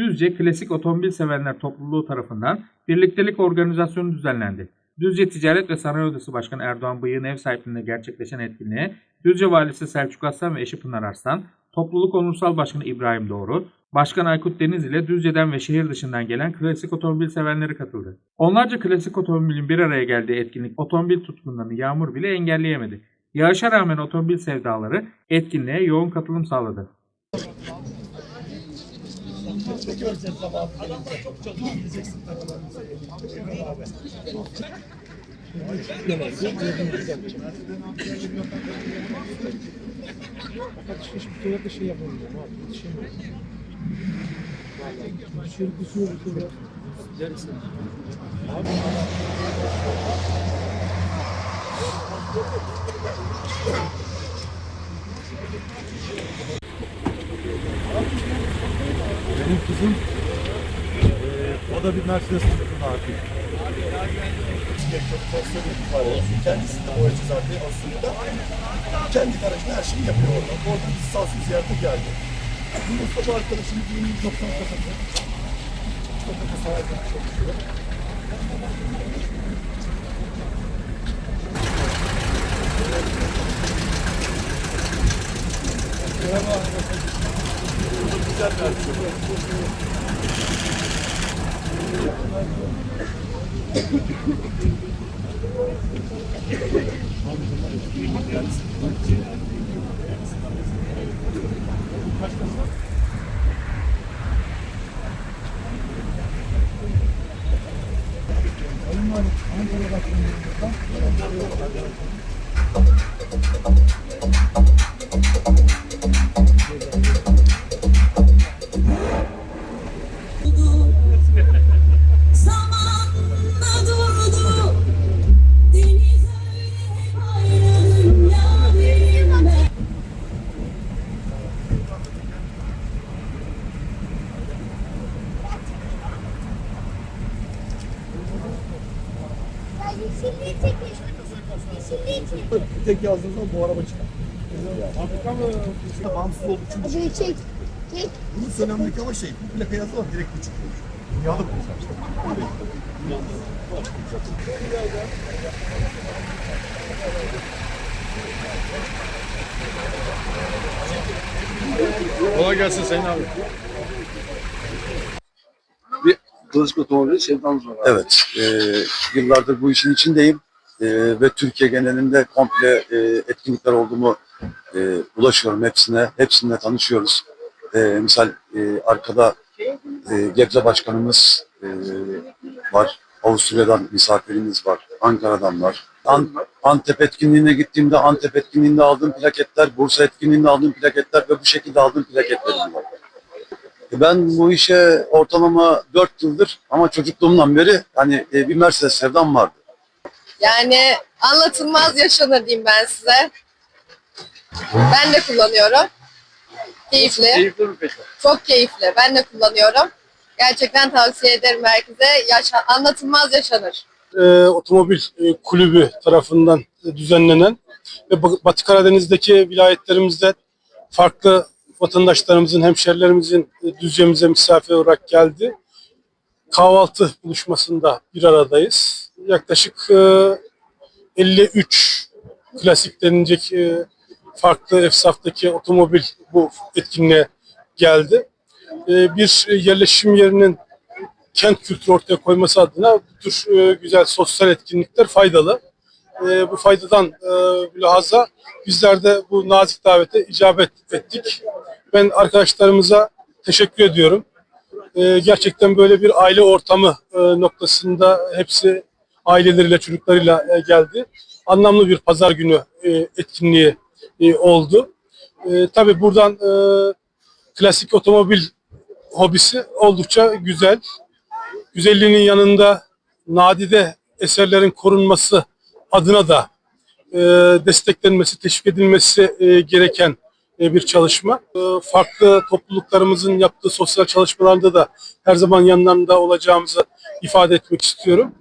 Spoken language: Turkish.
Düzce Klasik Otomobil Sevenler Topluluğu tarafından birliktelik organizasyonu düzenlendi. Düzce Ticaret ve Sanayi Odası Başkanı Erdoğan Bıyık'ın ev sahipliğinde gerçekleşen etkinliğe Düzce Valisi Selçuk Aslan ve eşi Pınar Arslan, Topluluk Onursal Başkanı İbrahim Doğru, Başkan Aykut Deniz ile Düzce'den ve şehir dışından gelen klasik otomobil sevenleri katıldı. Onlarca klasik otomobilin bir araya geldiği etkinlik otomobil tutkunlarını yağmur bile engelleyemedi. Yağışa rağmen otomobil sevdaları etkinliğe yoğun katılım sağladı. Fakat işte hiçbir tuvalette şey yapamıyorum abi. Yetişemiyorum. Dışarı kusuyor bir kere. Yarısı. Abi. Benim kızım eee, o da bir Mercedes artık. Çok fazla bir var. Kendisi de boyacı zaten aslında. Kendi garajında her şeyi yapıyor orada. Orada biz sağ olsun ziyarete geldi. Mustafa arkadaşım düğünün 90 kasası. Çok da sahibi çok güzel. Güzel bir arkadaş. Bir tek yazdığınız zaman bu araba çıkar. Fabrika mı? Bağımsız olduğu için bu Çek, çek. Çek. Bunun söylemdeki ama şey, bu plaka yazılı var direkt bu çıkıyor. Dünyalı bu işte. Kolay gelsin Sayın abi. Klasik otomobil sevdamız var. Evet. e, yıllardır bu işin içindeyim. E, ve Türkiye genelinde komple e, etkinlikler olduğumu e, ulaşıyorum hepsine. Hepsinde tanışıyoruz. E, misal e, arkada e, Gebze Başkanımız e, var. Avusturya'dan misafirimiz var. Ankara'dan var. An- Antep etkinliğine gittiğimde Antep etkinliğinde aldığım plaketler, Bursa etkinliğinde aldığım plaketler ve bu şekilde aldığım plaketlerim var. Ben bu işe ortalama 4 yıldır ama çocukluğumdan beri hani e, bir Mercedes sevdam vardı. Yani anlatılmaz yaşanır diyeyim ben size. Ben de kullanıyorum. Keyifli. Keyifli mi peki? Çok keyifli. Ben de kullanıyorum. Gerçekten tavsiye ederim herkese. Yaşa anlatılmaz yaşanır. e, otomobil e, kulübü tarafından e, düzenlenen ve Ba- Batı Karadeniz'deki vilayetlerimizde farklı vatandaşlarımızın, hemşerilerimizin e, Düzce'mize misafir olarak geldi. Kahvaltı buluşmasında bir aradayız. Yaklaşık e, 53 klasik denilecek e, farklı efsaftaki otomobil bu etkinliğe geldi. E, bir yerleşim yerinin kent kültürü ortaya koyması adına bu tür e, güzel sosyal etkinlikler faydalı. E, bu faydadan e, bilhaza bizler de bu nazik davete icabet ettik. Ben arkadaşlarımıza teşekkür ediyorum. E, gerçekten böyle bir aile ortamı e, noktasında hepsi aileleriyle, çocuklarıyla e, geldi. Anlamlı bir pazar günü e, etkinliği e, oldu. E, tabii buradan e, klasik otomobil hobisi oldukça güzel güzelliğinin yanında nadide eserlerin korunması adına da e, desteklenmesi, teşvik edilmesi e, gereken bir çalışma. E, farklı topluluklarımızın yaptığı sosyal çalışmalarda da her zaman yanlarında olacağımızı ifade etmek istiyorum.